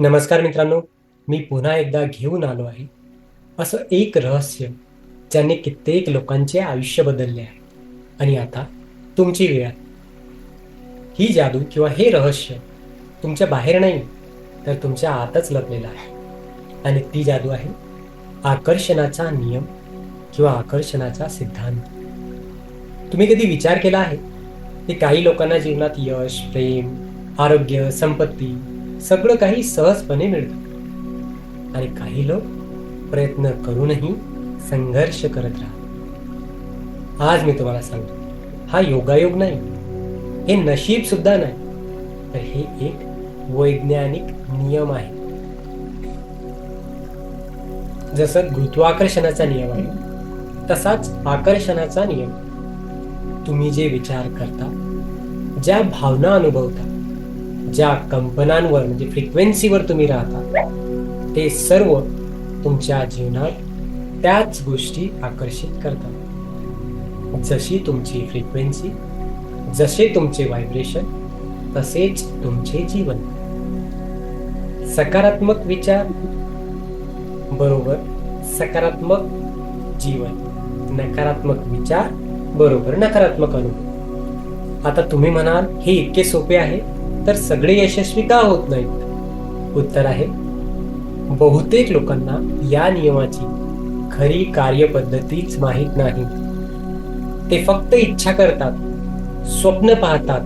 नमस्कार मित्रांनो मी पुन्हा एकदा घेऊन आलो आहे. असं एक रहस्य ज्याने कित्येक लोकांचे आयुष्य बदलले आहे. आणि आता तुमची वेळ आहे. ही जादू किंवा हे रहस्य तुमच्या बाहेर नाही तर तुमच्या आतच लपलेलं आहे. आणि ती जादू आहे आकर्षणाचा नियम किंवा आकर्षणाचा सिद्धांत. तुम्ही कधी विचार केला आहे की काही लोकांना जीवनात यश प्रेम आरोग्य संपत्ती सगळं काही सहजपणे मिळतं. आणि काही लोक प्रयत्न करूनही संघर्ष करत राहतात. आज मी तुम्हाला सांगतो हा योगायोग नाही हे नशीब सुद्धा नाही तर हे एक वैज्ञानिक नियम आहे. जसं गुरुत्वाकर्षणाचा नियम आहे तसाच आकर्षणाचा नियम. तुम्ही जे विचार करता ज्या भावना अनुभवता ज्या कंपनांवर म्हणजे फ्रिक्वेन्सीवर तुम्ही राहता ते सर्व तुमच्या जीवनात त्याच गोष्टी आकर्षित करतात. जशी तुमची फ्रिक्वेन्सी जसे तुमचे व्हायब्रेशन तसेच तुमचे जीवन. सकारात्मक विचार बरोबर सकारात्मक जीवन नकारात्मक विचार बरोबर नकारात्मक अनुभव. आता तुम्ही म्हणाल हे इतके सोपे आहे? तर सगळे यशस्वी का होत नाहीत? उत्तर आहे बहुतेक लोकांना या नियमाची खरी कार्यपद्धतीच माहीत नाही. ते फक्त इच्छा करतात स्वप्न पाहतात.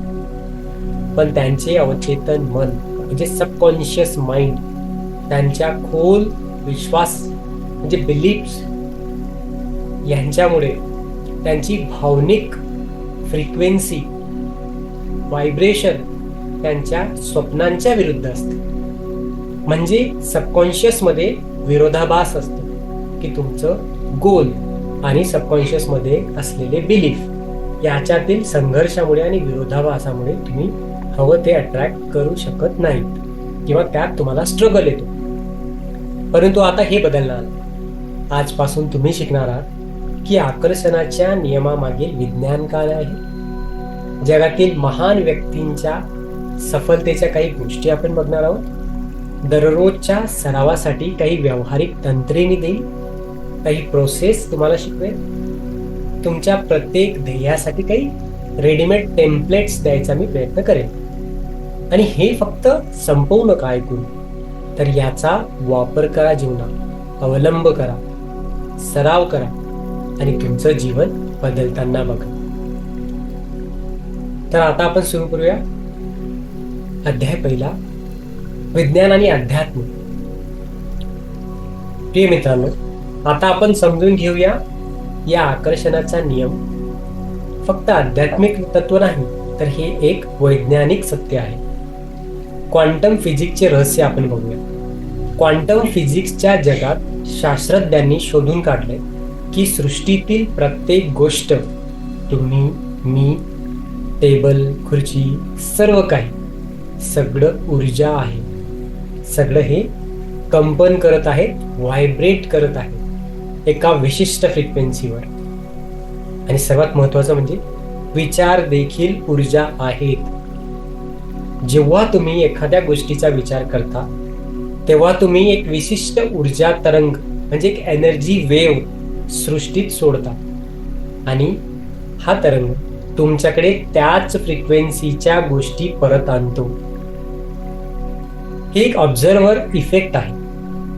पण त्यांचे अवचेतन मन म्हणजे सबकॉन्शियस माइंड त्यांच्या खोल विश्वास म्हणजे बिलीफ्स यांच्यामुळे त्यांची भावनिक फ्रिक्वेन्सी व्हायब्रेशन त्यांच्या स्वप्नांच्या विरुद्ध असते. म्हणजे सबकॉन्शियसमध्ये विरोधाभास असतो की तुमचं गोल आणि सबकॉन्शियसमध्ये असलेले बिलीफ याच्यातील संघर्षामुळे आणि विरोधाभासामुळे तुम्ही हवं ते अट्रॅक्ट करू शकत नाहीत किंवा त्यात तुम्हाला स्ट्रगल येतो. परंतु आता हे बदलणार. आजपासून तुम्ही शिकणार आहात की आकर्षणाच्या नियमामागील विज्ञान काय आहे जगातील महान व्यक्तींच्या सफलतेच्या काही गोष्टी आपण बघणार आहोत. दररोजच्या सरावासाठी काही व्यावहारिक तंत्रे मी देईल. काही प्रोसेस तुम्हाला शिकवेल. तुमच्या प्रत्येक ध्येयासाठी काही रेडीमेड टेम्पलेट्स द्यायचा मी प्रयत्न करेन. आणि हे फक्त संपवू नका ऐकून. तर याचा वापर करा जीवनात. अवलंब करा. सराव करा. आणि तुमचं जीवन बदलताना बघा. तर आता आपण सुरू करूया. अध्याय पहिला. विज्ञान आणि अध्यात्म. प्रिय मित्रांनो आता आपण समजून घेऊया या आकर्षणाचा नियम. फक्त आध्यात्मिक तत्व नाही तर हे एक वैज्ञानिक सत्य आहे. क्वांटम फिजिक्सचे रहस्य आपण बघूया. क्वांटम फिजिक्सच्या जगात शास्त्रज्ञांनी शोधून काढले की सृष्टीतील प्रत्येक गोष्ट तुम्ही मी टेबल खुर्ची सर्व काही सगळं ऊर्जा आहे. सगळं हे कंपन करत आहे व्हायब्रेट करत आहे एका विशिष्ट फ्रिक्वेन्सीवर आणि सर्वात महत्वाचं म्हणजे विचार देखील ऊर्जा आहेत. जेव्हा तुम्ही एखाद्या गोष्टीचा विचार करता तेव्हा तुम्ही एक विशिष्ट ऊर्जा तरंग म्हणजे एक एनर्जी वेव्ह सृष्टीत सोडता. आणि हा तरंग तुमच्याकडे त्याच फ्रिक्वेन्सीच्या गोष्टी परत आणतो. हे एक ऑब्झर्वर इफेक्ट आहे.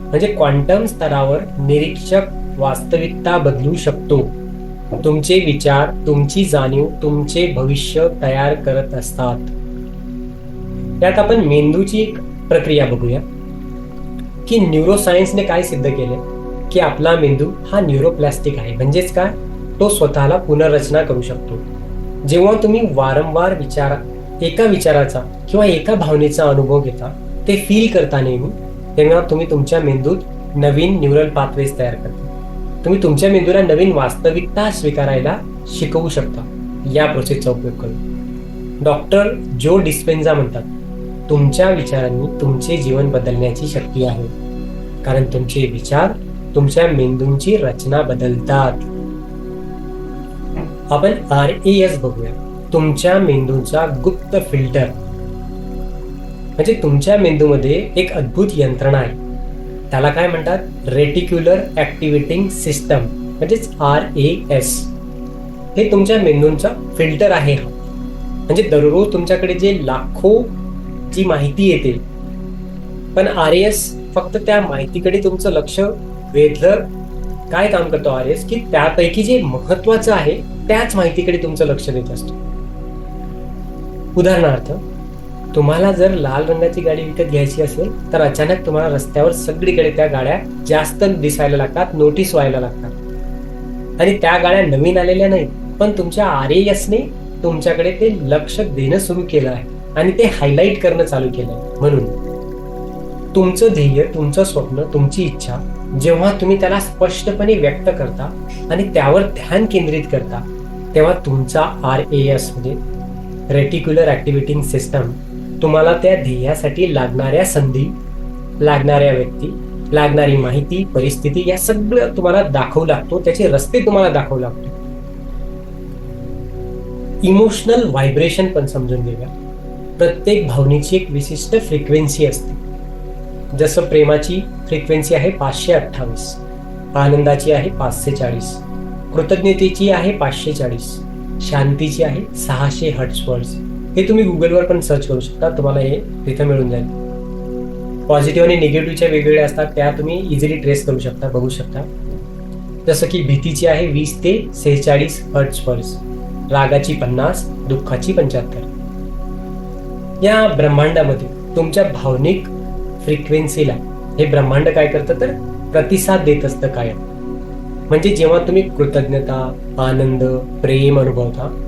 म्हणजे क्वांटम स्तरावर निरीक्षक वास्तविकता बदलू शकतो. तुमचे विचार तुमची जाणीव तुमचे भविष्य तयार करत असतात. त्यात आपण मेंदूची एक प्रक्रिया बघूया. की न्यूरोसायन्सने काय सिद्ध केले की आपला मेंदू हा न्यूरोप्लास्टिक आहे. म्हणजेच काय? तो स्वतःला पुनर्रचना करू शकतो. जेव्हा तुम्ही वारंवार विचार एका विचाराचा किंवा एका भावनेचा अनुभव घेता ते फील करता नेहमी तेव्हा तुम्ही तुमच्या मेंदूत नवीन न्यूरल पाथवेज तयार करता. तुम्ही तुमच्या मेंदूला नवीन वास्तविकता स्वीकारायला शिकवू शकता. या प्रोसेसचा उपयोग करून. डॉक्टर जो डिस्पेन्झा म्हणतात तुमच्या विचारांनी तुमचे जीवन बदलण्याची शक्ती आहे. कारण तुमचे विचार तुमच्या मेंदूंची रचना बदलतात. आपण आर ए एस बघूया. तुमच्या मेंदूचा गुप्त फिल्टर. म्हणजे तुमच्या मेंदूमध्ये एक अद्भुत यंत्रणा आहे. त्याला काय म्हणतात? रेटिक्युलर ॲक्टिव्हेटिंग सिस्टम म्हणजेच आर ए एस. हे तुमच्या मेंदूंचा फिल्टर आहे. हा म्हणजे दररोज तुमच्याकडे जे लाखो जी माहिती येते. पण आर एस फक्त त्या माहितीकडे तुमचं लक्ष वेधलं. काय काम करतो आर एस? की त्यापैकी जे महत्वाचं आहे त्याच माहितीकडे तुमचं लक्ष देत असतो. उदाहरणार्थ तुम्हाला जर लाल रंगाची गाडी विकत घ्यायची असेल तर अचानक तुम्हाला रस्त्यावर सगळीकडे त्या गाड्या जास्त दिसायला लागतात नोटीस व्हायला लागतात. आणि त्या गाड्या नवीन आलेल्या नाहीत पण तुमच्या आर एसने तुमच्याकडे ते लक्ष देणं सुरू केलं आहे आणि ते हायलाईट करणं चालू केलं आहे. म्हणून तुमचं ध्येय तुमचं स्वप्न तुमची इच्छा जेव्हा तुम्ही त्याला स्पष्टपणे व्यक्त करता आणि त्यावर ध्यान केंद्रित करता तेव्हा तुमचा आर ए एस म्हणजे रेटिक्युलर ऍक्टिव्हिटिंग सिस्टम तुम्हाला त्या ध्येयासाठी लागणाऱ्या संधी लागणाऱ्या व्यक्ती लागणारी माहिती परिस्थिती या सगळं तुम्हाला दाखवू लागतो. त्याचे रस्ते तुम्हाला दाखवू लागतो. इमोशनल व्हायब्रेशन पण समजून घेऊया. प्रत्येक भावनेची एक विशिष्ट फ्रिक्वेन्सी असते. जसं प्रेमाची फ्रिक्वेन्सी आहे पाचशे अठ्ठावीस आनंदाची आहे पाचशे चाळीस. कृतज्ञतेची आहे पाचशे चाळीस. शांतीची आहे सहाशे हर्ट्सवर्ड्स हे तुम्ही गुगलवर पण सर्च करू शकता. तुम्हाला हे तिथं मिळून जाईल. पॉझिटिव्ह आणि निगेटिव्हच्या वेगवेगळ्या असतात त्या तुम्ही इझिली ट्रेस करू शकता बघू शकता. जसं की भीतीची आहे वीस ते सेहेचाळीस हर्ट्स रागाची पन्नास दुःखाची पंच्याहत्तर. या ब्रह्मांडामध्ये तुमच्या भावनिक फ्रिक्वेन्सीला हे ब्रह्मांड काय करतं तर प्रतिसाद देत असतं कायम. म्हणजे जेव्हा तुम्ही कृतज्ञता आनंद प्रेम अनुभवता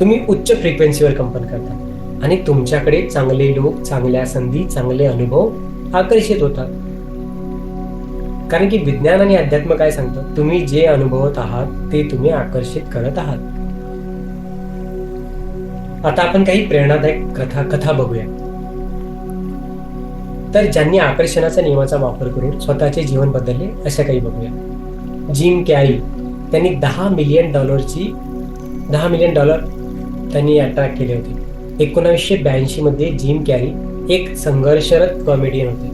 तुम्ही उच्च फ्रिक्वेन्सीवर कंपन करता. आणि तुमच्याकडे चांगले लोक चांगल्या संधी चांगले अनुभव आकर्षित होतात. कारण की विज्ञान आणि अध्यात्म काय सांगतं? तुम्ही जे अनुभवत आहात ते तुम्ही आकर्षित करत आहात. आता आपण काही प्रेरणादायक कथा कथा बघूया. तर ज्यांनी आकर्षणाचा नियमाचा वापर करून स्वतःचे जीवन बदलले अशा काही बघूया. Jim Carrey. त्यांनी दहा मिलियन डॉलरची दहा मिलियन डॉलर त्यांनी अट्रॅक्ट केले होते. एकोणावीसशे ब्याऐंशीमध्ये जिम कॅरी एक संघर्षरत कॉमेडियन होते.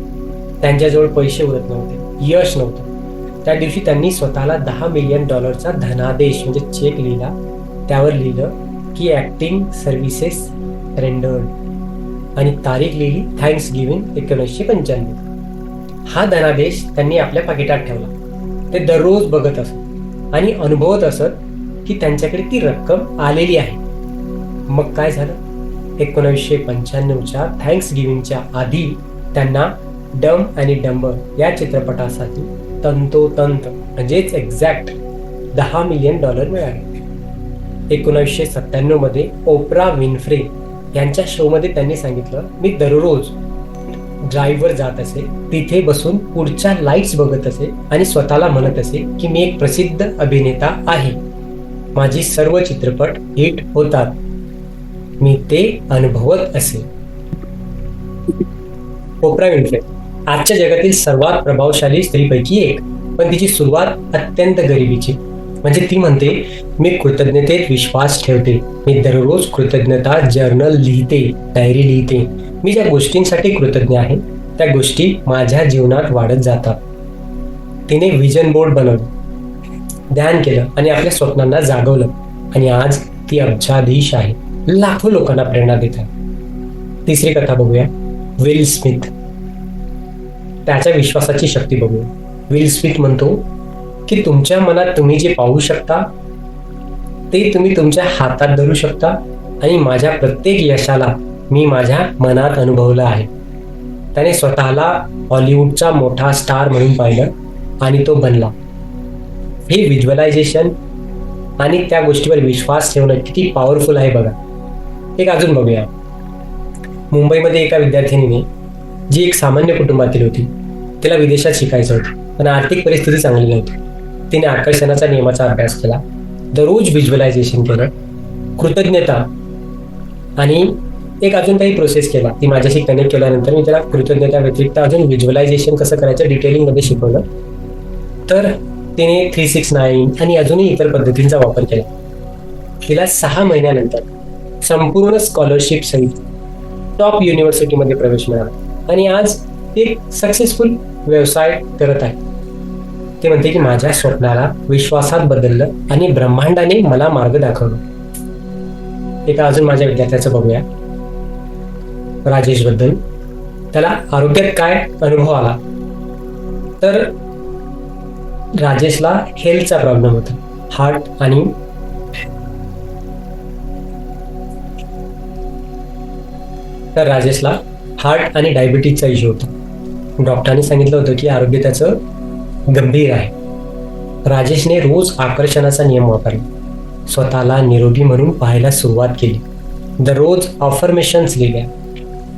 त्यांच्याजवळ पैसे उरत नव्हते यश नव्हतं. त्या दिवशी त्यांनी स्वतःला दहा मिलियन डॉलरचा धनादेश म्हणजे चेक लिहिला. त्यावर लिहिलं की ॲक्टिंग सर्व्हिसेस रेंडर्ड आणि तारीख लिहिली थँक्स गिव्हिंग एकोणीसशे पंच्याण्णव. हा धनादेश त्यांनी आपल्या पाकिटात ठेवला. ते दररोज बघत असत आणि अनुभवत असत की त्यांच्याकडे ती रक्कम आलेली आहे. मग काय झालं? एकोणावीसशे पंच्याण्णवच्या थँक्स गिव्हिंगच्या आधी त्यांना डम आणि डंबर या चित्रपटासाठी तंतोतंत म्हणजेच एक्झॅक्ट दहा मिलियन डॉलर मिळाले. एकोणावीसशे सत्त्याण्णवमध्ये ओपरा विनफ्रे यांच्या शोमध्ये त्यांनी सांगितलं मी दररोज ड्राईव्हवर जात असे तिथे बसून पुढच्या लाईट्स बघत असे आणि स्वतःला म्हणत असे की मी एक प्रसिद्ध अभिनेता आहे. माझी सर्व चित्रपट हिट होतात. मी ते अनुभवत असे. ओपरा विन्फ्रे आजच्या जगातील सर्वात प्रभावशाली स्त्रीपैकी एक. पण तिची सुरुवात अत्यंत गरिबीची. म्हणजे ती म्हणते मी कृतज्ञतेत विश्वास ठेवते. मी दररोज कृतज्ञता जर्नल लिहिते डायरी लिहिते. मी ज्या गोष्टींसाठी कृतज्ञ आहे त्या गोष्टी माझ्या जीवनात वाढत जातात. तिने विजन बोर्ड बनवलं ध्यान केलं आणि आपल्या स्वप्नांना जागवलं. आणि आज ती अब्जाधीश आहे. लाखो लोकांना प्रेरणा देत आहे. तिसरी कथा बघूया विल स्मिथ. त्याच्या विश्वासाची शक्ती बघूया. विल स्मिथ म्हणतो की तुमच्या मनात तुम्ही जे पाहू शकता ते तुम्ही तुमच्या हातात धरू शकता आणि माझ्या प्रत्येक यशाला मी माझ्या मनात अनुभवलं आहे. त्याने स्वतःला हॉलिवूडचा मोठा स्टार म्हणून पाहिलं आणि तो बनला. हे व्हिज्युअलायझेशन आणि त्या गोष्टीवर विश्वास ठेवणं किती पॉवरफुल आहे बघा. एक अजून बघूया. मुंबईमध्ये एका विद्यार्थिनीने जी एक सामान्य कुटुंबातील होती तिला विदेशात शिकायचं होतं पण आर्थिक परिस्थिती चांगली नव्हती. तिने आकर्षणाचा नियमाचा अभ्यास केला. दररोज व्हिज्युअलायझेशन केलं. कृतज्ञता. आणि एक अजून काही प्रोसेस केला. ती माझ्याशी कनेक्ट केल्यानंतर मी त्याला कृतज्ञता व्यतिरिक्त अजून व्हिज्युअलायझेशन कसं करायचं डिटेलिंगमध्ये शिकवलं. तर तिने थ्री सिक्स नाईन आणि अजूनही इतर पद्धतींचा वापर केला. तिला सहा महिन्यानंतर संपूर्ण स्कॉलरशिप सहित टॉप युनिव्हर्सिटीमध्ये प्रवेश मिळाला. आणि आज एक सक्सेसफुल व्यवसाय करत आहे. ते म्हणते की माझ्या स्वप्नाला विश्वासात बदललं आणि ब्रह्मांडाने मला मार्ग दाखवलं. एका अजून माझ्या विद्यार्थ्याचं बघूया. राजेशबद्दल त्याला आरोग्यात काय अनुभव आला? तर राजेशला हेल्थचा प्रॉब्लेम होता. हार्ट आणि तर राजेशला हार्ट आणि डायबिटीजचा इश्यू होता. डॉक्टरांनी सांगितलं होतं की आरोग्य त्याचं गंभीर आहे. राजेशने रोज आकर्षणाचा नियम वापरला. स्वतःला निरोगी म्हणून पाहायला सुरुवात केली. दररोज ऑफर्मेशन्स लिहिल्या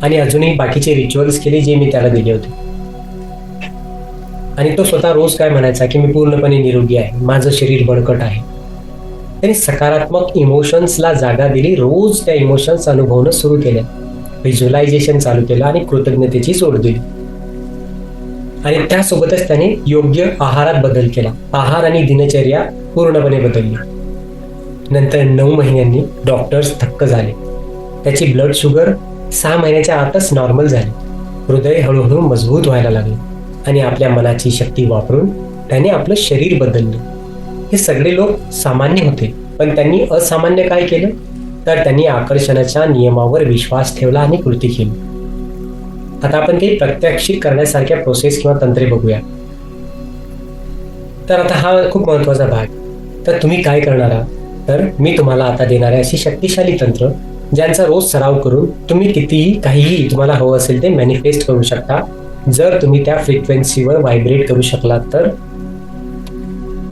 आणि अजूनही बाकीचे रिच्युअल्स केले जे मी त्याला दिले होते. आणि तो स्वतः रोज काय म्हणायचा की मी पूर्णपणे निरोगी आहे. माझं शरीर बळकट आहे. त्यांनी सकारात्मक इमोशन्सला जागा दिली. रोज त्या इमोशन्स अनुभवणं सुरू केल्या व्हिज्युलायझेशन चालू केलं आणि कृतज्ञतेची सोड दिली. आणि त्यासोबतच त्याने योग्य आहारात बदल केला. आहार आणि दिनचर्या पूर्णपणे बदलली. नंतर नऊ महिन्यांनी डॉक्टर्स थक्क झाले. त्याची ब्लड शुगर सहा महिन्याच्या आतच नॉर्मल झाली. हृदय हळूहळू मजबूत व्हायला लागले आणि आपल्या मनाची शक्ती वापरून त्याने आपलं शरीर बदललं. हे सगळे लोक सामान्य होते पण त्यांनी असामान्य काय केलं? तर त्यांनी आकर्षणाच्या नियमावर विश्वास ठेवला आणि कृती केली. आता आपण काही प्रत्यक्षित करण्यासारख्या प्रोसेस किंवा तंत्रे बघूया. तर आता हा खूप महत्त्वाचा भाग. तर तुम्ही काय करणार आहात? तर मी तुम्हाला आता देणारे अशी शक्तिशाली तंत्र ज्यांचा रोज सराव करून तुम्ही कितीही काहीही तुम्हाला हवं असेल ते मॅनिफेस्ट करू शकता. जर तुम्ही त्या फ्रिक्वेन्सीवर व्हायब्रेट करू शकलात तर.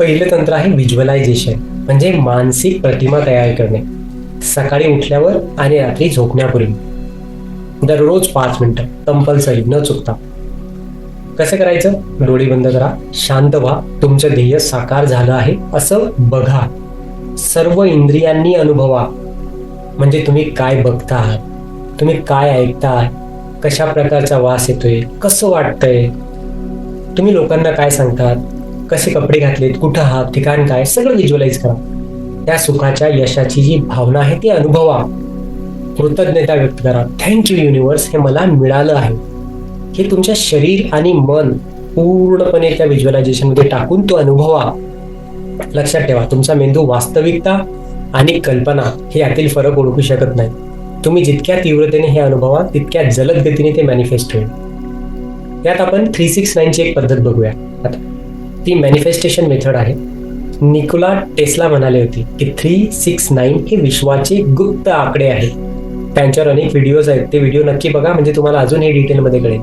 पहिलं तंत्र आहे व्हिज्युअलायझेशन म्हणजे मानसिक प्रतिमा तयार करणे. सकाळी उठल्यावर आणि रात्री झोपण्यापूर्वी. दररोज पाच मिनिटं कंपल्सरी न चुकता. कसं करायचं? डोळे बंद करा. शांत व्हा. तुमचं ध्येय साकार झालं आहे. असं बघा. सर्व इंद्रियांनी अनुभवा. म्हणजे तुम्ही काय बघता आहात तुम्ही काय ऐकता आहात कशा प्रकारचा वास येतोय? कसं वाटतंय? तुम्ही लोकांना काय सांगतात? कसे कपडे घातलेत? कुठं आहात? ठिकाण काय? सगळं व्हिज्युअलाइज करा. त्या सुखाच्या यशाची जी भावना आहे ती अनुभवा. कृतज्ञता व्यक्त करा. थँक्यू युनिवर्स हे मला मिळालं आहे. हे तुमच्या शरीर आणि मन पूर्णपणे त्या व्हिज्युअलायझेशनमध्ये टाकून तो अनुभवा. लक्षात ठेवा तुमचा मेंदू वास्तविकता आणि कल्पना हे यातील फरक ओळखू शकत नाही. तुम्ही जितक्या तीव्रतेने हे अनुभवा तितक्या जलद गतीने ते मॅनिफेस्ट होईल. यात आपण थ्री सिक्स नाईनची एक पद्धत बघूया. आता ती मॅनिफेस्टेशन मेथड आहे. निकोला टेस्ला म्हणाले होते की थ्री सिक्स नाईन हे विश्वाचे गुप्त आकडे आहेत त्यांच्यावर अनेक व्हिडिओज आहेत. ते व्हिडिओ नक्की बघा. म्हणजे तुम्हाला अजून हे डिटेलमध्ये कळेल.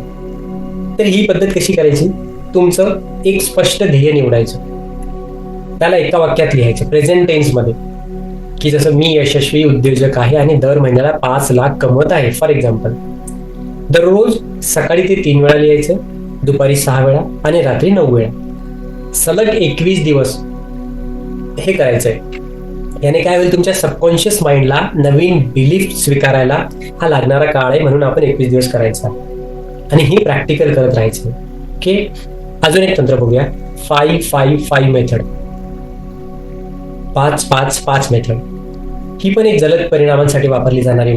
तर ही पद्धत कशी करायची? तुमचं एक स्पष्ट ध्येय निवडायचं. त्याला एका वाक्यात लिहायचं. प्रेझेंट टेन्समध्ये की जसं मी यशस्वी उद्योजक आहे आणि दर महिन्याला पाच लाख कमवत आहे. फॉर एक्झाम्पल दररोज सकाळी ते तीन वेळा लिहायचं दुपारी सहा वेळा आणि रात्री नऊ वेळा. सलग एकवीस दिवस हे करायचंय. याने काय होईल तुमच्या सबकॉन्शियस माइंडला नवीन बिलीफ स्वीकारायला हा लागणारा काळ आहे म्हणून आपण एकवीस दिवस करायचा. आणि ही प्रॅक्टिकल करत राहायचं. ओके अजून एक तंत्र बघूया. फाईव्ह फाईव्ह फाईव्ह मेथड पाच पाच पाच मेथड ही पण एक जलद परिणामांसाठी वापरली जाणारी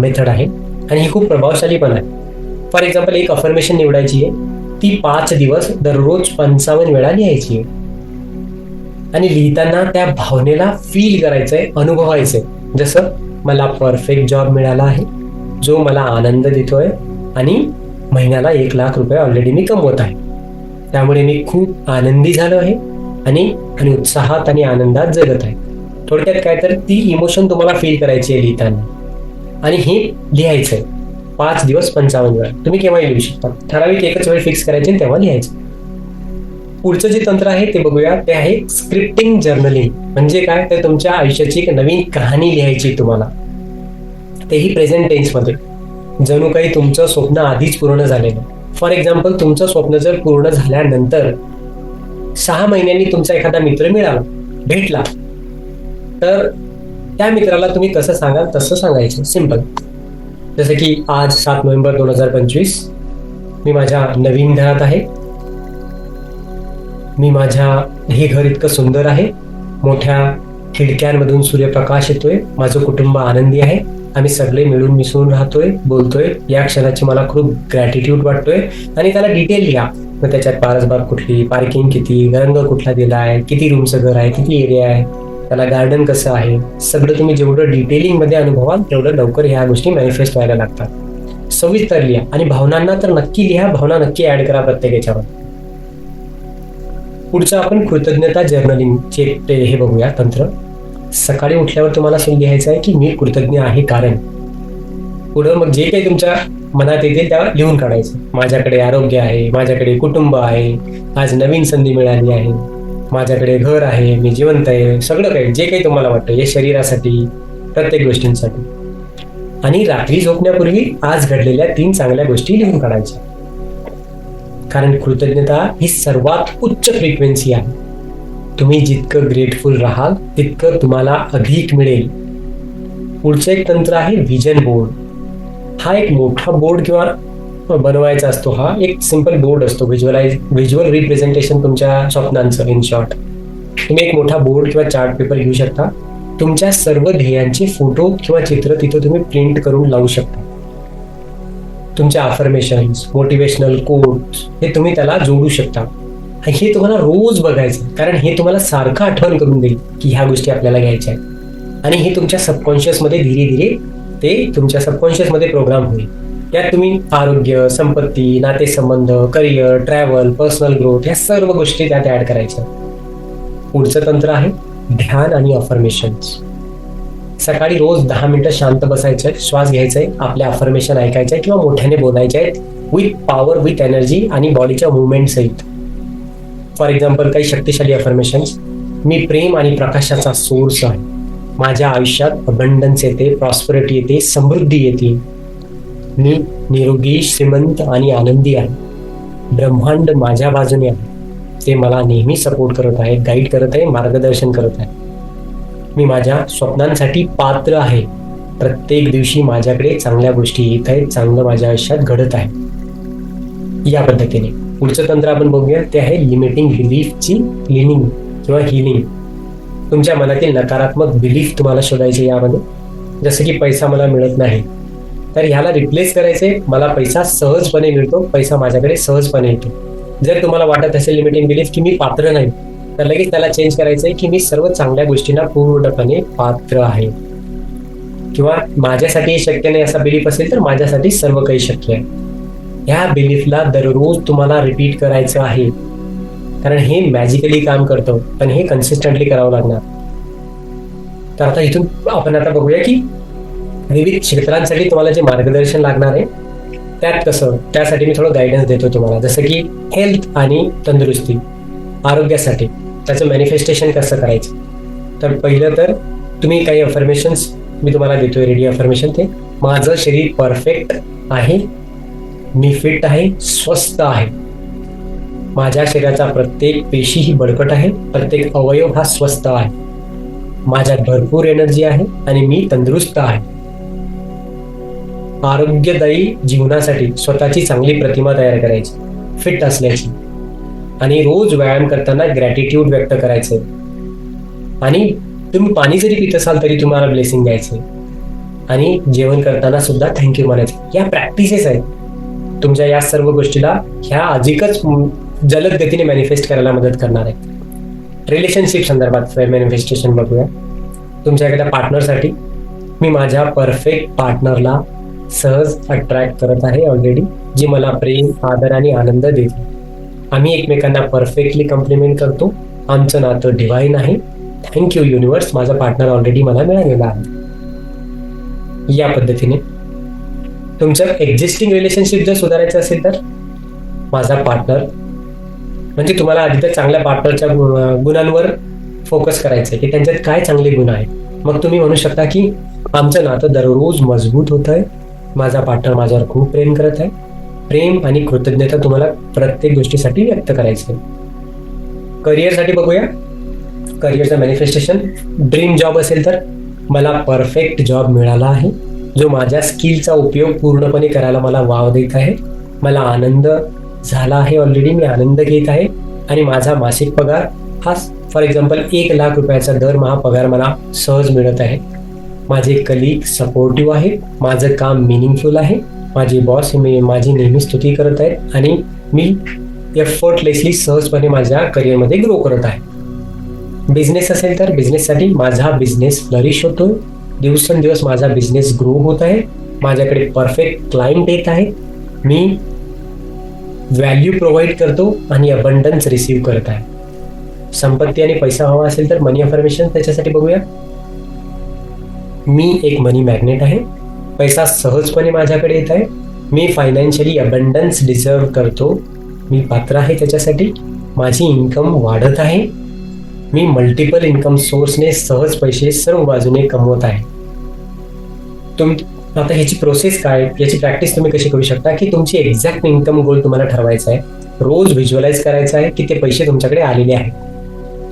मेथड आहे. आणि ही खूप प्रभावशाली पण आहे. फॉर एक्झाम्पल एक अफर्मेशन निवडायची आहे. ती पाच दिवस दररोज पंचावन्न वेळा लिहायची आहे. आणि लिहिताना त्या भावनेला फील करायचंय अनुभवायचंय. जसं मला परफेक्ट जॉब मिळाला आहे जो मला आनंद देतोय आणि महिन्याला एक लाख रुपये ऑलरेडी मी कमवत आहे. त्यामुळे मी खूप आनंदी झालो आहे आणि आणि उत्साहात आणि आनंदात जगत आहे. थोडक्यात काय तर ती इमोशन तुम्हाला फील करायची आहे लिहिताना. आणि हे लिहायचंय. पाच दिवस पंचावन्न वेळा. तुम्ही केव्हाही लिहू शकता. ठराविक एकच वेळ फिक्स करायची आणि तेव्हा लिहायचं. पुढचं जे तंत्र आहे ते बघूया. ते आहे स्क्रिप्टिंग जर्नलिंग म्हणजे काय? तर तुमच्या आयुष्याची एक नवीन कहाणी लिहायची तुम्हाला. तेही प्रेझेंट टेन्समध्ये जणू काही तुमचं स्वप्न आधीच पूर्ण झालेलं फॉर एक्झाम्पल तुमचं स्वप्न जर पूर्ण झाल्यानंतर सहा महिन्यांनी तुमचा एखादा मित्र मिळाला भेटला तर त्या मित्राला तुम्ही कसं सांगाल? तसं सांगायचं. सिंपल जसं की आज सात नोव्हेंबर दोन हजार पंचवीस मी माझ्या नवीन घरात आहे. मी माझ्या हे घर इतकं सुंदर आहे. मोठ्या खिडक्यांमधून सूर्यप्रकाश येतोय. माझं कुटुंब आनंदी आहे. आम्ही सगळे मिळून मिसळून राहतोय बोलतोय. या क्षणाची मला खूप ग्रॅटिट्यूड वाटतोय. आणि त्याला डिटेल लिहा. मग त्याच्यात पारसबाग कुठली पार्किंग किती रंग कुठला दिला आहे किती रूमचं घर आहे किती एरिया आहे त्याला गार्डन कसं आहे सगळं तुम्ही जेवढं डिटेलिंगमध्ये अनुभवाल तेवढं लवकर ह्या गोष्टी मॅनिफेस्ट व्हायला लागतात. सविस्तर लिहा. आणि भावनांना तर नक्की लिहा भावना नक्की ऍड करा प्रत्येक याच्यावर. पुढचं आपण कृतज्ञता जर्नलिंगचे ते हे बघूया तंत्र. सकाळी उठल्यावर तुम्हाला असं लिहायचं आहे की मी कृतज्ञ आहे कारण. पुढं मग जे काही तुमच्या मनात येते त्या लिहून काढायचं. माझ्याकडे आरोग्य आहे माझ्याकडे कुटुंब आहे आज नवीन संधी मिळाली आहे माझ्याकडे घर आहे मी जिवंत आहे सगळं काही जे काही तुम्हाला वाटतं हे शरीरासाठी प्रत्येक गोष्टींसाठी. आणि रात्री झोपण्यापूर्वी आज घडलेल्या तीन चांगल्या गोष्टी लिहून काढायच्या. कारण कृतज्ञता ही सर्वात उच्च फ्रिक्वेन्सी आहे. तुम्ही जितकं ग्रेटफुल राहाल तितकं तुम्हाला अधिक मिळेल. पुढचं एक तंत्र आहे विजन बोर्ड हा एक मोठा बोर्ड किंवा बनवायचा असतो हा एक सिंपल बोर्ड असतो. व्हिज्युअलाइज व्हिज्युअल रिप्रेझेंटेशन तुमच्या स्वप्नांचं इन शॉर्ट तुम्ही एक मोठा बोर्ड किंवा चार्ट पेपर घेऊ शकता. तुमच्या सर्व ध्येयांचे फोटो किंवा चित्र तिथं तुम्ही प्रिंट करून लावू शकता. तुमच्या अफर्मेशन्स मोटिवेशनल कोट्स हे तुम्ही त्याला जोडू शकता. हे तुम्हाला रोज बघायचं कारण हे तुम्हाला सारखं आठवण करून देईल की ह्या गोष्टी आपल्याला घ्यायच्या आहेत. आणि हे तुमच्या सबकॉन्शियसमध्ये धीरे धीरे ते तुमच्या सबकॉन्शियसमध्ये प्रोग्राम होईल. त्यात तुम्ही आरोग्य संपत्ती नातेसंबंध करिअर ट्रॅव्हल पर्सनल ग्रोथ या सर्व गोष्टी त्यात ॲड करायच्या. पुढचं तंत्र आहे ध्यान आणि अफर्मेशन्स सकाळी रोज दहा मिनिटं शांत बसायचं श्वास घ्यायचंय आहे आपल्या अफर्मेशन ऐकायचंय किंवा मोठ्याने बोलायचे आहेत विथ पॉवर विथ एनर्जी आणि बॉडीच्या मुवमेंट सहित. फॉर एक्झाम्पल काही शक्तिशाली अफर्मेशन मी प्रेम आणि प्रकाशाचा सोर्स आहे. माझ्या आयुष्यात अबंडन्स येते प्रॉस्परिटी येते समृद्धी येते. मी निरोगी श्रीमंत आणि आनंदी आहे. ब्रह्मांड माझ्या बाजूने आहे. ते मला नेहमी सपोर्ट करत आहे गाईड करत आहे मार्गदर्शन करत आहे. मी माझ्या स्वप्नांसाठी पात्र आहे. प्रत्येक दिवशी माझ्याकडे चांगल्या गोष्टी येत आहेत चांगलं माझ्या आयुष्यात घडत आहे. या पद्धतीने. पुढचं तंत्र आपण बघूया. ते आहे लिमिटिंग बिलीफची क्लिनिंग किंवा हिलिंग तुमच्या मनातील नकारात्मक बिलीफ तुम्हाला शोधायचे यामध्ये. जसं की पैसा मला मिळत नाही. तर ह्याला रिप्लेस करायचे. मला पैसा सहजपणे मिळतो. पैसा माझ्याकडे सहजपणे येतो. जर तुम्हाला वाटत असेल लिमिटिंग बिलीफ की मी पात्र नाही तर लगेच त्याला चेंज करायचंय की मी सर्व चांगल्या गोष्टींना पूर्णपणे पात्र आहे. किंवा माझ्यासाठी हे शक्य नाही असा बिलीफ असेल तर माझ्यासाठी सर्व काही शक्य आहे. ह्या बिलीफला दररोज तुम्हाला रिपीट करायचं आहे. कारण हे मॅजिकली काम करतं पण हे कन्सिस्टंटली करावं लागणार. तर आता इथून आपण आता बघूया की विविध क्षेत्रांसाठी तुम्हाला जे मार्गदर्शन लागणार आहे त्यात कसं त्यासाठी मी थोडं गायडन्स देतो तुम्हाला. जसं की हेल्थ आणि तंदुरुस्ती आरोग्यासाठी. त्याचं मॅनिफेस्टेशन कसं करायचं? तर पहिलं तर तुम्ही काही अफर्मेशन्स मी तुम्हाला देतोय रेडी अफर्मेशन ते. माझं शरीर परफेक्ट आहे मी फिट आहे स्वस्थ आहे. माझ्या शरीराचा प्रत्येक पेशी ही बळकट आहे प्रत्येक अवयव हा स्वस्थ आहे. माझ्यात भरपूर एनर्जी आहे आणि मी तंदुरुस्त आहे. आरोग्यदायी जीवनासाठी स्वतःची चांगली प्रतिमा तयार करायची फिट असल्याची. आणि रोज व्यायाम करताना ग्रॅटिट्यूड व्यक्त करायचं. आणि तुम्ही पाणी जरी पित असाल तरी तुम्हाला ब्लेसिंग द्यायचं. आणि जेवण करताना सुद्धा थँक्यू म्हणायचं. या प्रॅक्टिसेस आहेत. तुमच्या या सर्व गोष्टीला ह्या अधिकच जलद गतीने मॅनिफेस्ट करायला मदत करणार आहे रिलेशनशिप संदर्भात मॅनिफेस्टेशन बघूया. तुमच्या एखाद्या पार्टनरसाठी मी माझ्या परफेक्ट पार्टनरला सहज अट्रॅक्ट करत आहे ऑलरेडी जी मला प्रेम आदर आणि आनंद देते. आम्ही एकमेकांना परफेक्टली कम्प्लिमेंट करतो. आमचं नातं डिवाईन आहे. थँक्यू युनिवर्स माझा पार्टनर ऑलरेडी मला मिळालेला आहे. या पद्धतीने. तुमचं एक्झिस्टिंग रिलेशनशिप जर सुधारायचं असेल तर? माझा पार्टनर म्हणजे तुम्हाला आधी तर चांगल्या पार्टनरच्या गुणांवर फोकस करायचं आहे की त्यांच्यात काय चांगले गुण आहेत? मग तुम्ही म्हणू शकता की आमचं नातं दररोज मजबूत होत आहे माझा पार्टनर माझ्यावर खूप प्रेम करत आहे. प्रेम आणि कृतज्ञता तुम्हाला प्रत्येक गोष्टीसाठी व्यक्त करायचं आहे. करिअरसाठी बघूया. करिअरचं मॅनिफेस्टेशन ड्रीम जॉब असेल तर मला परफेक्ट जॉब मिळाला आहे. जो माझ्या स्किलचा उपयोग पूर्णपणे करायला मला वाव देत आहे. मला आनंद झाला आहे ऑलरेडी मी आनंद घेत आहे. आणि माझा मासिक पगार हा फॉर एक्झाम्पल एक लाख रुपयाचा दरमहा पगार मला सहज मिळत आहे. माझे कलिग सपोर्टिव्ह आहे माझं काम मिनिंगफुल आहे. माझे बॉस मी माझी नेहमी स्तुती करत आहेत आणि मी एफर्टलेसली सहजपणे माझ्या करिअरमध्ये ग्रो करत आहे. बिझनेस असेल तर बिझनेससाठी माझा बिझनेस फ्लरिश होतोय. दिवसेंदिवस माझा बिझनेस ग्रो होत आहे. माझ्याकडे परफेक्ट क्लायंट येत आहे मी व्हॅल्यू प्रोव्हाइड करतो आणि अबंडन्स रिसीव्ह करत आहे. संपत्ती आणि पैसा हवा असेल तर मनी अफर्मेशन त्याच्यासाठी बघूया. मी एक मनी मॅग्नेट आहे. पैसा सहजपणे माझ्याकडे येत आहे. मी फायनान्शियली अबंडन्स डिझर्व करतो. मी पात्र आहे त्याच्यासाठी. माझी इन्कम वाढत आहे. मी मल्टिपल इन्कम सोर्सने सहज पैसे सर्व बाजूने कमवत आहे. तुम आता ह्याची प्रोसेस काय? याची प्रॅक्टिस तुम्ही कशी करू शकता? की तुमची एक्झॅक्ट इन्कम गोल तुम्हाला ठरवायचा आहे. रोज व्हिज्युअलाइज करायचं आहे की ते पैसे तुमच्याकडे आलेले आहेत.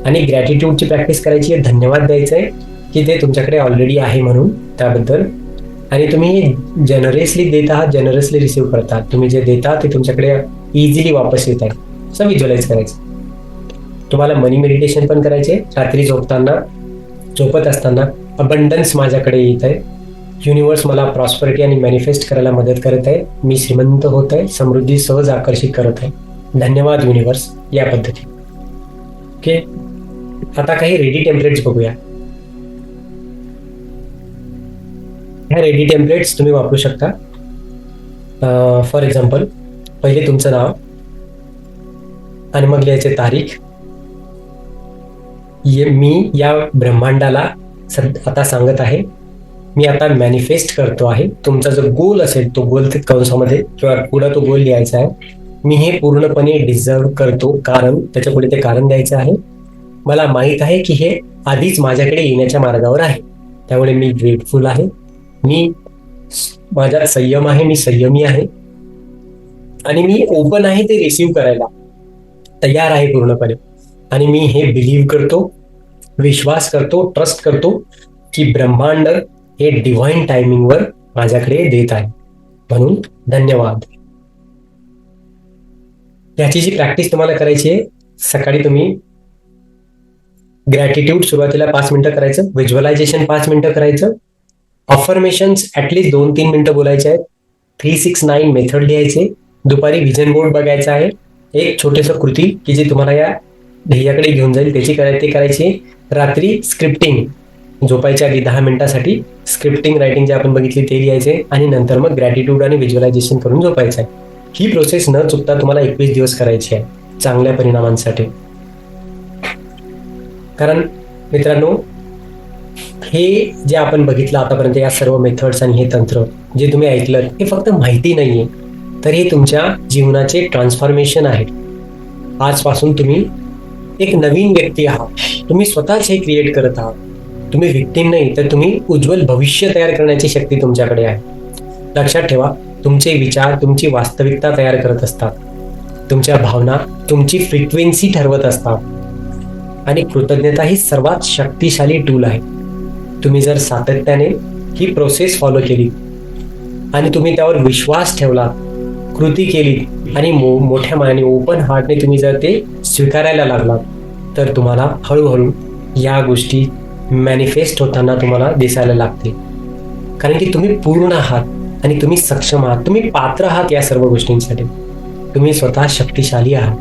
आणि ग्रॅटिट्यूडची प्रॅक्टिस करायची आहे धन्यवाद द्यायचं आहे की ते तुमच्याकडे ऑलरेडी आहे म्हणून. त्याबद्दल आणि तुम्ही जनरसली देत आहात जनरसली रिसिव्ह करतात. तुम्ही जे देता ते तुमच्याकडे इझिली वापस येत आहे असं व्हिज्युअलाइज करायचं. तुम्हाला मनी मेडिटेशन पण करायचे. रात्री झोपताना झोपत असताना अबंडन्स माझ्याकडे येत आहे. युनिवर्स मला प्रॉस्परिटी आणि मॅनिफेस्ट करायला मदत करत आहे. मी श्रीमंत होत आहे. समृद्धी सहज आकर्षित करत आहे. धन्यवाद युनिवर्स या पद्धती ओके आता काही रेडी टेम्पलेट्स बघूया. ह्या रेडी टेम्पलेट्स तुम्ही वापरू शकता. फॉर एक्झाम्पल पहिले तुमचं नाव आणि मग लिहायचे तारीख. ये मी या ब्रह्मांडाला सद आता सांगत आहे. मी आता मॅनिफेस्ट करतो आहे. तुमचा जो गोल असेल तो गोल कंसामध्ये किंवा पुढं तो गोल लिहायचा आहे. मी हे पूर्णपणे डिझर्व करतो. कारण त्याच्या पुढे ते कारण द्यायचं आहे. मला माहीत आहे की हे आधीच माझ्याकडे येण्याच्या मार्गावर आहे. त्यामुळे मी ग्रेटफुल आहे. मी माझ्यात संयम आहे मी संयमी आहे. आणि मी ओपन आहे ते रिसीव्ह करायला. तयार आहे पूर्णपणे. आणि मी हे बिलीव्ह करतो विश्वास करतो ट्रस्ट करतो की ब्रह्मांड हे डिव्हाइन टायमिंगवर माझ्याकडे देत आहे. म्हणून धन्यवाद. याची जी प्रॅक्टिस तुम्हाला करायची आहे सकाळी तुम्ही ग्रॅटिट्यूड सुरुवातीला पाच मिनिटं करायचं व्हिज्युअलायझेशन पाच मिनिटं करायचं अफर्मेशन ऍटलीस्ट दोन तीन मिनिटं बोलायचे आहेत. थ्री सिक्स नाईन मेथड लिहायचे. दुपारी व्हिजन बोर्ड बघायचं आहे. एक छोटेस कृती की जे तुम्हाला या ध्येयाकडे घेऊन जाईल. त्याची करायची ते करायची रात्री स्क्रिप्टिंग झोपायच्या आधी दहा मिनिटासाठी स्क्रिप्टिंग रायटिंग जे आपण बघितली ते लिहायचे आणि नंतर मग ग्रॅटिट्यूड आणि व्हिज्युअलायझेशन करून झोपायचं आहे. ही प्रोसेस न चुकता तुम्हाला एकवीस दिवस करायची आहे. चांगल्या परिणामांसाठी. कारण मित्रांनो हे जे आपण बघितलं आतापर्यंत या सर्व मेथड्स आणि हे तंत्र जे तुम्ही ऐकलं हे फक्त माहिती नाहीये. तर हे तुमच्या जीवनाचे ट्रान्सफॉर्मेशन आहे. आजपासून तुम्ही एक नवीन व्यक्ती आहात. तुम्ही स्वतःच हे क्रिएट करत आहात. तुम्ही व्यक्ती नाही तर तुम्ही उज्ज्वल भविष्य तयार करण्याची शक्ती तुमच्याकडे आहे. लक्षात ठेवा तुमचे विचार तुमची वास्तविकता तयार करत असतात. तुमच्या भावना तुमची फ्रिक्वेन्सी ठरवत असतात. आणि कृतज्ञता ही सर्वात शक्तिशाली टूल आहे. तुम्ही जर सातत्याने ही प्रोसेस फॉलो केली आणि तुम्ही त्यावर विश्वास ठेवला कृती केली आणि मो मोठ्या मनाने ओपन हार्टने तुम्ही जर ते स्वीकारायला लागलात तर तुम्हाला हळूहळू या गोष्टी मॅनिफेस्ट होताना तुम्हाला दिसायला लागते कारण की तुम्ही पूर्ण आहात आणि तुम्ही सक्षम आहात. तुम्ही पात्र आहात या सर्व गोष्टींसाठी. तुम्ही स्वतः शक्तिशाली आहात.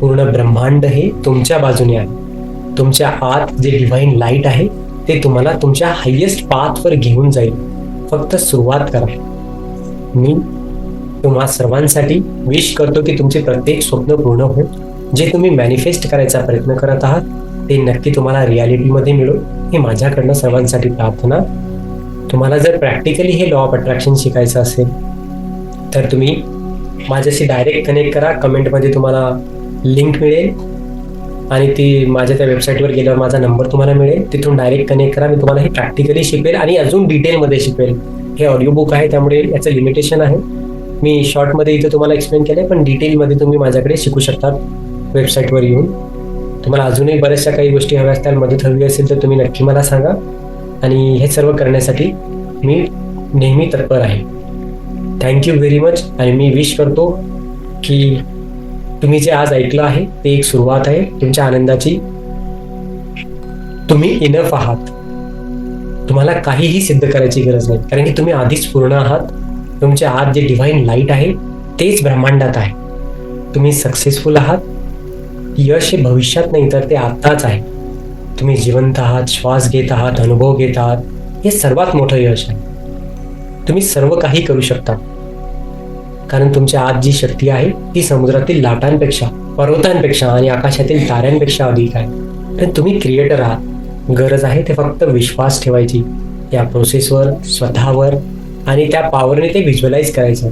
पूर्ण ब्रह्मांड हे तुमच्या बाजूने आहे. तुमच्या आत जे डिव्हाइन लाइट आहे ते तुम्हाला तुमच्या हायेस्ट पाथवर घेऊन जाईल. फक्त सुरुवात करा. मी तुम्हा सर्वांसाठी विश करतो की तुमचे प्रत्येक स्वप्न पूर्ण होईल जे तुम्ही मॅनिफेस्ट करायचा प्रयत्न करत आहात ते नक्की तुम्हाला रियालिटीमध्ये मिळो हे माझ्याकडनं सर्वांसाठी प्रार्थना. तुम्हाला जर प्रॅक्टिकली हे लॉ ऑफ अट्रॅक्शन शिकायचं असेल तर तुम्ही माझ्याशी डायरेक्ट कनेक्ट करा. कमेंटमध्ये तुम्हाला लिंक मिळेल. आणि ती माझ्या त्या वेबसाईटवर गेल्यावर माझा नंबर तुम्हाला मिळेल. तिथून डायरेक्ट कनेक्ट करा. मी तुम्हाला हे प्रॅक्टिकली शिकवेल आणि अजून डिटेलमध्ये शिकवेल. हे ऑडिओ बुक आहे त्यामुळे याचं लिमिटेशन आहे. मी शॉर्टमध्ये इथं तुम्हाला एक्सप्लेन केलं पण डिटेलमध्ये तुम्ही माझ्याकडे शिकू शकता वेबसाईटवर येऊन. तुम्हाला अजूनही बऱ्याचशा काही गोष्टी हव्या असतील मदत हवी असेल तर तुम्ही नक्की मला सांगा. आणि हे सर्व करण्यासाठी मी नेहमी तत्पर आहे. थँक्यू व्हेरी मच आणि मी विश करतो की तुम्ही जे आज ऐकलं आहे ते एक सुरुवात आहे. तुमच्या आनंदाची. तुम्ही इनफ आहात. तुम्हाला काहीही सिद्ध करायची गरज नाही. कारण की तुम्ही आधीच पूर्ण आहात. तुमच्या आत जे डिव्हाइन लाइट आहे तेच ब्रह्मांडात आहे. तुम्ही सक्सेसफुल आहात. यश हे भविष्यात नाही तर ते आत्ताच आहे. तुम्ही जिवंत आहात श्वास घेत आहात अनुभव घेत आहात. हे सर्वात मोठं यश आहे. तुम्ही सर्व काही करू शकता. कारण तुमच्या आत जी शक्ती आहे ती समुद्रातील लाटांपेक्षा पर्वतांपेक्षा आणि आकाशातील ताऱ्यांपेक्षा अधिक आहे. पण तुम्ही क्रिएटर आहात. गरज आहे ते फक्त विश्वास ठेवायची. या प्रोसेसवर स्वतःवर आणि त्या पॉवरने ते व्हिज्युअलाइज करायचं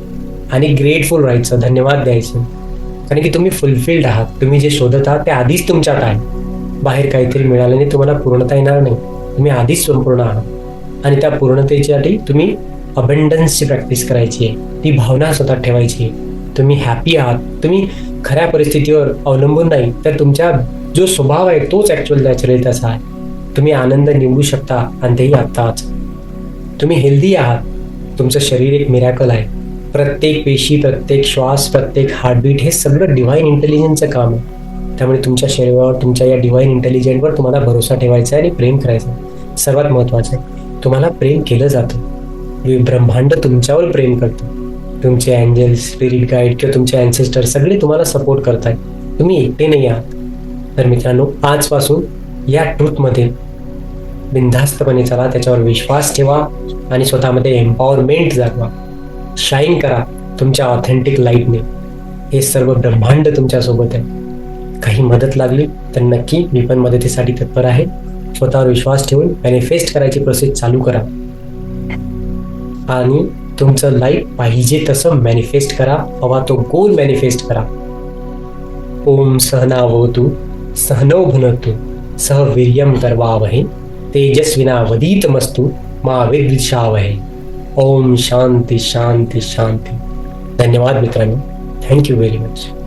आणि ग्रेटफुल राहायचं धन्यवाद द्यायचं. कारण की तुम्ही फुलफिल्ड आहात. तुम्ही जे शोधत आहात ते आधीच तुमच्यात आहे. बाहेर काहीतरी मिळाल्याने तुम्हाला पूर्णता येणार नाही. तुम्ही आधीच संपूर्ण आहात. आणि त्या पूर्णतेसाठी तुम्ही अबंडन्सची प्रॅक्टिस करायची आहे. ती भावना स्वतः ठेवायची आहे. तुम्ही हॅपी आहात. तुम्ही खऱ्या परिस्थितीवर अवलंबून नाही. तर तुमच्या जो स्वभाव आहे तोच ॲक्च्युअल नॅचरल तसा आहे. तुम्ही आनंद निवडू शकता आणि तेही आत्ताच. तुम्ही हेल्दी आहात. तुमचं शरीर एक मिरॅकल आहे. प्रत्येक पेशी प्रत्येक श्वास प्रत्येक हार्टबीट हे सगळं डिव्हाइन इंटेलिजन्सचं काम आहे. त्यामुळे तुमच्या शरीरावर तुमच्या या डिव्हाइन इंटेलिजंटवर तुम्हाला भरोसा ठेवायचा आहे आणि प्रेम करायचं आहे. सर्वात महत्त्वाचं आहे. तुम्हाला प्रेम केलं जातं. मी ब्रह्मांड तुमच्यावर प्रेम करतो. तुमचे अँजल स्पिरिट गाईड किंवा तुमचे अँसेस्टर सगळे तुम्हाला सपोर्ट करतात तुम्ही एकटे नाही आहात. तर मित्रांनो आजपासून या ट्रूथमध्ये बिनधास्तपणे चला त्याच्यावर विश्वास ठेवा आणि स्वतःमध्ये एम्पॉवरमेंट जागवा शाईन करा तुमच्या ऑथेंटिक लाईटने हे सर्व ब्रह्मांड तुमच्यासोबत आहे. काही मदत लागली तर नक्की मी पण मदतीसाठी तत्पर आहे. स्वतःवर विश्वास ठेवून मॅनिफेस्ट करायची प्रोसेस चालू करा. आणि तुमचं लाईफ पाहिजे तसं मॅनिफेस्ट करा. हवा तो गोल मॅनिफेस्ट करा. ओम सहनावतु सहनौ भुनतु सह वीर्यम करवावहे तेजस्विनावधीतमस्तु मा विद्विषावहे. ओम शांती शांती शांती. धन्यवाद मित्रांनो. Thank you very much